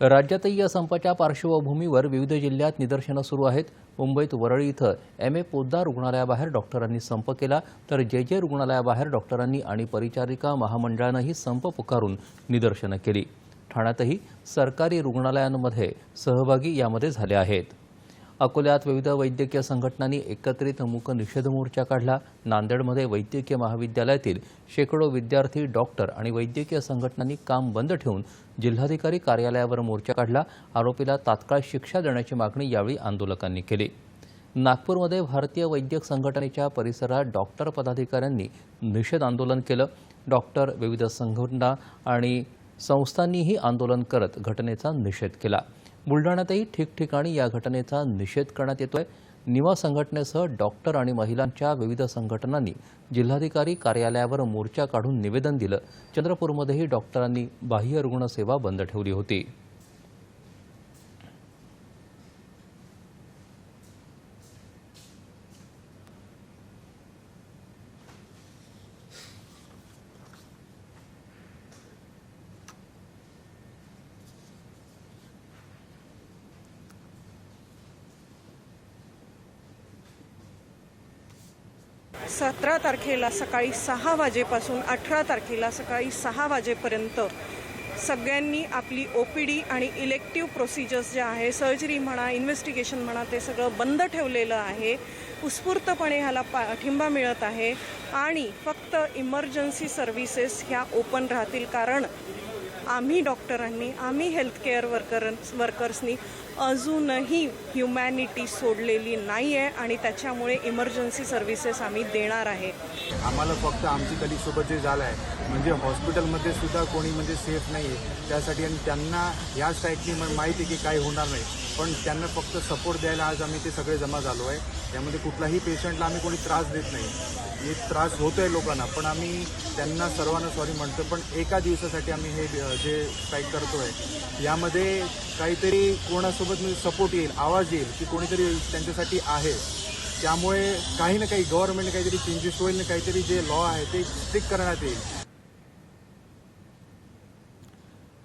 राज्यातही या संपाच्या पार्श्वभूमीवर विविध जिल्ह्यात निदर्शनं सुरू आहेत. मुंबईत वरळी इथं एम ए पोद्दार रुग्णालयाबाहेर डॉक्टरांनी संप केला तर जे. जे. रुग्णालयाबाहेर डॉक्टरांनी आणि परिचारिका महामंडळानंही संप पुकारून निदर्शनं केली. ठाण्यातही सरकारी रुग्णालयांमध्ये सहभागी यामध्ये झाले आहेत. अकोल्यात विविध वैद्यकीय संघटनांनी एकत्रित मूक निषेध मोर्चा काढला. नांदेडमध्ये वैद्यकीय महाविद्यालयातील शेकडो विद्यार्थी डॉक्टर आणि वैद्यकीय संघटनांनी काम बंद ठेवून जिल्हाधिकारी कार्यालयावर मोर्चा काढला. आरोपीला तात्काळ शिक्षा देण्याची मागणी यावेळी आंदोलकांनी केली. नागपूरमध्ये भारतीय वैद्यक संघटनेच्या परिसरात डॉक्टर पदाधिकाऱ्यांनी निषेध आंदोलन केलं. डॉक्टर विविध संघटना आणि संस्थांनीही आंदोलन करत घटनेचा निषेध केला. बुलढाण्यातही ठिकठिकाणी या घटनेचा निषेध करण्यात येतोय. निवा संघटनेसह डॉक्टर आणि महिलांच्या विविध संघटनांनी जिल्हाधिकारी कार्यालयावर मोर्चा काढून निवेदन दिलं. चंद्रपूरमध्येही डॉक्टरांनी बाह्य रुग्णसेवा बंद ठेवली होती. सतरा तारखेला सकाळी सहा वाजेपासून अठरा तारखेला सकाळी सहा वाजेपर्यंत सगळ्यांनी आपली ओ पी डी आणि इलेक्टिव्ह प्रोसिजर्स ज्या आहे सर्जरी म्हणा इन्व्हेस्टिगेशन म्हणा ते सगळं बंद ठेवलेलं आहे. उत्स्फूर्तपणे ह्याला पाठिंबा मिळत आहे आणि फक्त इमर्जन्सी सर्व्हिसेस ह्या ओपन राहतील कारण आम्ही डॉक्टरांनी आम्ही हेल्थकेअर वर्कर वर्कर्सनी अजूनही ह्युमॅनिटी सोडलेली नाही आहे आणि त्याच्यामुळे इमर्जन्सी सर्व्हिसेस आम्ही देणार आहे. आम्हाला फक्त आमची कलिगसोबत जे झालं आहे म्हणजे हॉस्पिटलमध्ये सुद्धा कोणी म्हणजे सेफ नाही आहे त्यासाठी आणि त्यांना या स्ट्राईकनी माहिती की काही होणार नाही. पण त्यांना फक्त सपोर्ट द्यायला आज आम्ही ते सगळे जमा झालो आहे. त्यामध्ये कुठलाही पेशंटला आम्ही कोणी त्रास देत नाही. एक त्रास होतो आहे लोकांना पण आम्ही त्यांना सर्वांना सॉरी म्हणतो पण एका दिवसासाठी आम्ही हे जे स्ट्राईक करतो आहे यामध्ये काहीतरी कोणासोबत म्हणजे सपोर्ट येईल आवाज येईल की कोणीतरी त्यांच्यासाठी आहे. त्यामुळे काही ना काही गव्हर्नमेंट काहीतरी चेंजेस होईल ना काहीतरी जे लॉ आहे ते स्ट्रिक्ट करण्यात येईल.